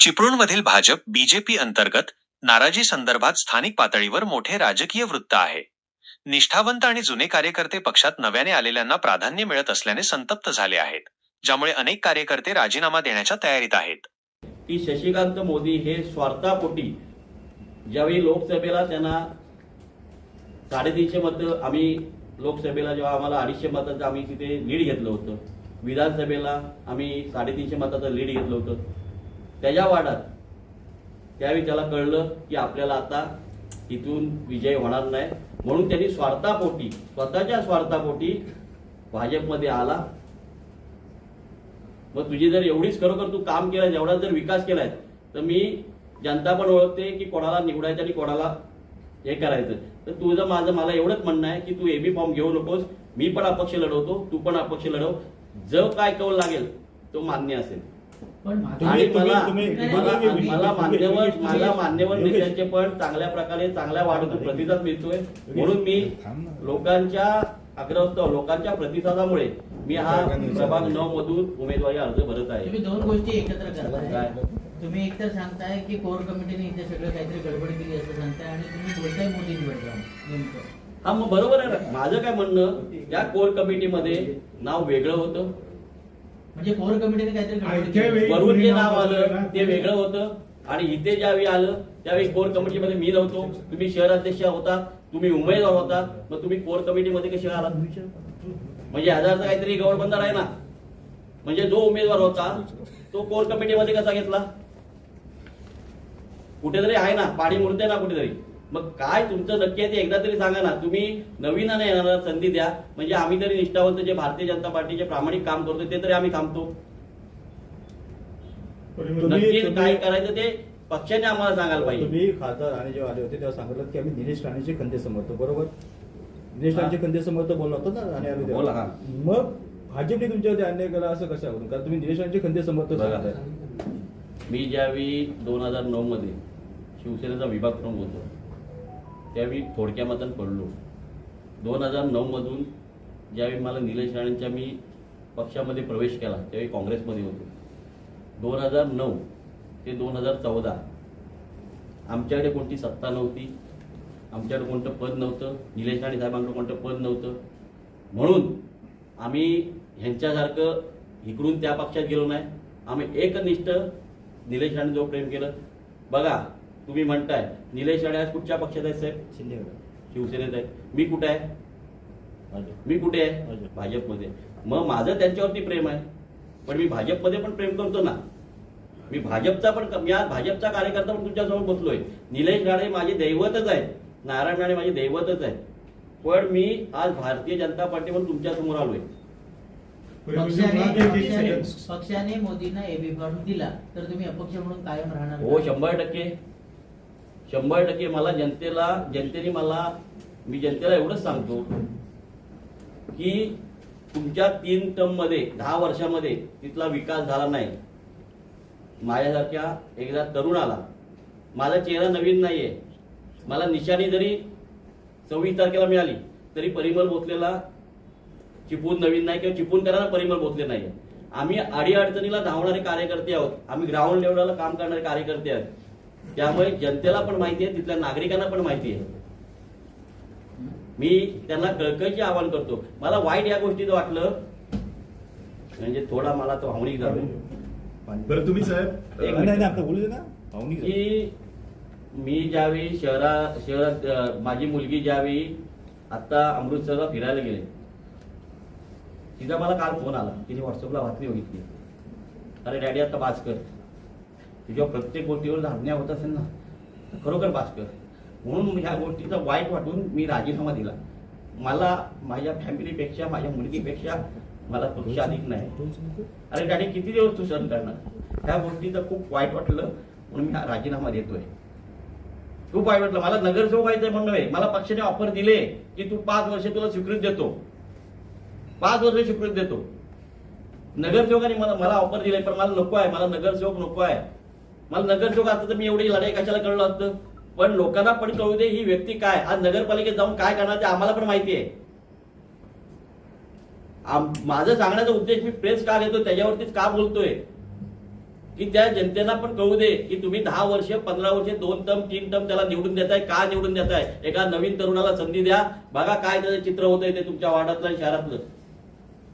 चिपळूणमधील Bhajap BJP अंतर्गत नाराजी संदर्भात स्थानिक पातळीवर मोठे राजकीय वृत्त आहे. निष्ठावंत आणि जुने कार्यकर्ते पक्षात नव्याने आलेल्यांना प्राधान्य मिळत असल्याने संतप्त झाले आहेत ज्यामुळे अनेक कार्यकर्ते राजीनामा देण्याच्या तयारीत आहेत. की शशिकांत मोदी हे स्वार्थापोटी ज्यावेळी लोकसभेला त्यांना साडेतीनशे मतं आम्ही लोकसभेला जेव्हा आम्हाला अडीचशे मताचं आम्ही तिथे लीड घेतलं होतं. विधानसभेला आम्ही साडेतीनशे मताचं लीड घेतलं होतं. त्याच्या वाड्यात त्यावेळी त्याला कळलं की आपल्याला आता इथून विजय होणार नाही. म्हणून त्यांनी स्वार्थापोटी स्वतःच्या स्वार्थापोटी भाजपमध्ये आला. मग तुझी जर एवढीच खरोखर तू काम केलं एवढा जर विकास केलाय तर मी जनता पण ओळखते की कोणाला निवडायचं आणि कोणाला हे करायचं. तर तुझं माझं मला एवढंच म्हणणं आहे की तू एबी फॉर्म घेऊ नकोस. मी पण अपक्ष लढवतो तू पण अपक्ष लढव. जो काय कौल लागेल तो मान्य असेल. पण आणि मला मला मान्यवर मला मान्यवर नेत्यांचे चांगल्या प्रकारे चांगल्या वाढतो प्रतिसाद मिळतोय. म्हणून मी लोकांच्या आग्रह लोकांच्या प्रतिसादामुळे मी हा प्रभाग नऊ मधून उमेदवारी अर्ज भरत आहे. तुम्ही दोन गोष्टी एकत्र करताय? तुम्ही एकतर सांगताय की कोर कमिटीने इथे सगळं काहीतरी गडबड केली असं सांगताय आणि तुम्ही बोलताय मोदी निवडला हा मग बरोबर आहे ना. माझं काय म्हणणं या कोर कमिटीमध्ये नाव वेगळं होतं. म्हणजे कोर कमिटीने काहीतरी वरून जे नाव आलं ते वेगळं होतं. आणि इथे ज्यावेळी आलं त्यावेळी कोर कमिटीमध्ये मी नव्हतो. तुम्ही शहराध्यक्ष होता तुम्ही उमेदवार होता. मग तुम्ही कोर कमिटीमध्ये कसे आलात म्हणजे हजारचा काहीतरी गौरबंदार आहे ना म्हणजे जो उमेदवार होता तो कोर कमिटीमध्ये कसा घेतला? कुठेतरी आहे ना पाणी मुरते ना कुठेतरी. मग काय तुमचं नक्की आहे ते एकदा तरी सांगा ना. तुम्ही नवीनाने येणारा संधी द्या. म्हणजे आम्ही तरी निष्ठावंत जे भारतीय जनता पार्टीचे प्रामाणिक काम करतो ते तरी आम्ही थांबतो. नक्की काय करायचं ते पक्षाने आम्हाला सांगायला पाहिजे. तुम्ही खासदार राणे जेव्हा आले होते तेव्हा सांगितलं की आम्ही निलेश राणेचे खंदे समर्थतो बरोबर? निलेश हा. राणेचे खंदे समर्थ बोलला होता ना राणे आले बोला. मग भाजपने तुमच्यावरती अन्याय केला असं कशावरून? कारण तुम्ही निलेश राणेचे खंदे समर्थ. सांगताय मी ज्यावेळी दोन हजार नऊ मध्ये शिवसेनेचा विभाग प्रमुख होतो त्यावेळी थोडक्या मतान पडलो. दोन हजार नऊमधून ज्यावेळी मला निलेश राणेंच्या मी पक्षामध्ये प्रवेश केला त्यावेळी काँग्रेसमध्ये होतो. दोन हजार नऊ ते दोन हजार चौदा आमच्याकडे कोणती सत्ता नव्हती आमच्याकडे कोणतं पद नव्हतं निलेश राणे साहेबांकडे कोणतं पद नव्हतं. म्हणून आम्ही ह्यांच्यासारखं इकडून त्या पक्षात गेलो नाही. आम्ही एकनिष्ठ निलेश राणे जो प्रेम केलं. बघा तुम्ही म्हणताय. निलेश राणे आज कुठच्या पक्षात आहेत साहेब? शिंदे शिवसेनेत आहे मी कुठे आहे? मी कुठे आहे? भाजप. भाजपमध्ये. मग माझं त्यांच्यावरती प्रेम आहे. पण मी भाजपमध्ये पण प्रेम करतो ना. मी भाजपचा पण मी आज भाजपचा कार्यकर्ता पण तुमच्यासमोर बसलोय. निलेश राणे माझे दैवतच आहेत. नारायण राणे माझे दैवतच आहेत. पण मी आज भारतीय जनता पार्टी म्हणून तुमच्यासमोर आलोय पक्षाने मोदींना एबी फॉर्म दिला तर तुम्ही अपक्ष म्हणून कायम राहणार हो? शंभर टक्के. शंभर टक्के मला जनतेला जनतेने मला मी जनतेला एवढंच सांगतो की तुमच्या तीन टर्ममध्ये दहा वर्षामध्ये तिथला विकास झाला नाही. माझ्यासारख्या एकदा तरुणाला माझा चेहरा नवीन नाही आहे मला निशाणी जरी सव्वीस तारखेला मिळाली तरी परिमल भोसलेला चिपून नवीन नाही किंवा चिपून करायला परिमल भोसले नाही आम्ही अडीअडचणीला धावणारे कार्यकर्ते आहोत. आम्ही ग्राउंड लेवलला काम करणारे कार्यकर्ते आहोत. त्यामुळे जनतेला पण माहिती आहे तिथल्या नागरिकांना पण माहिती आहे. मी त्यांना कळकळीचे आवाहन करतो. मला वाईट या गोष्टीचं वाटलं. म्हणजे थोडा मला तो भावनिक झालो. बरं तुम्ही साहेब एक नाही नाही आपलं बोलू दे ना. की मी ज्यावेळी शहरा शहरात माझी मुलगी ज्यावेळी आता अमृतसरला फिरायला गेले तिचा मला काल फोन आला. तिने व्हॉट्सअपला बातमी बघितली. अरे डॅडी आता बास कर. तुझ्या प्रत्येक गोष्टीवर धाडण्या होत असेल ना तर खरोखर बास कर म्हणून ह्या गोष्टीचा वाईट वाटून मी राजीनामा दिला. मला माझ्या फॅमिलीपेक्षा माझ्या मुलगीपेक्षा मला पक्ष अधिक नाही. अरे गाडी किती दिवस तू सहन करणार? ह्या गोष्टीचं खूप वाईट वाटलं म्हणून मी हा राजीनामा देतोय. खूप वाईट वाटलं. मला नगरसेवक व्हायचं म्हणणं आहे मला पक्षाने ऑफर दिले की तू पाच वर्ष तुला स्वीकृत देतो. पाच वर्ष स्वीकृत देतो. नगरसेवकाने मला मला ऑफर दिले पण मला नको आहे. मला नगरसेवक नको आहे. मला नगरसेवक असतं तर मी एवढी लढाई कशाला कळलं असतं? पण लोकांना पण कळू दे ही व्यक्ती काय? आज नगरपालिकेत जाऊन काय करणार ते आम्हाला पण माहिती आहे. आम- माझं सांगण्याचा उद्देश मी प्रेस का घेतो त्याच्यावरतीच का बोलतोय? की त्या जनतेला पण कळू दे की तुम्ही दहा वर्ष पंधरा वर्ष दोन टर्म तीन टर्म त्याला निवडून देताय का निवडून देताय? एका नवीन तरुणाला संधी द्या. बघा काय त्याचं चित्र होतंय ते तुमच्या वाड्यातलं शहरातलं.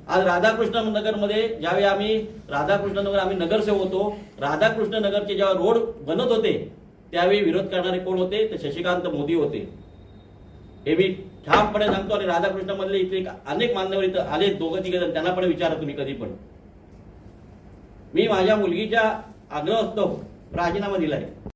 आज राधाकृष्ण नगरमध्ये ज्यावेळी आम्ही राधाकृष्ण नगर आम्ही नगरसेवक होतो राधाकृष्ण नगरचे जेव्हा रोड बनत होते त्यावेळी विरोध करणारे कोण होते? ते शशिकांत मोदी होते. हे मी ठामपणे सांगतो आणि राधाकृष्ण मधले इथे अनेक मान्यवर इथं आले दोघं तिघे जण त्यांना पण विचारा तुम्ही कधी पण. मी माझ्या मुलगीच्या आग्रह असतो राजीनामा दिलाय.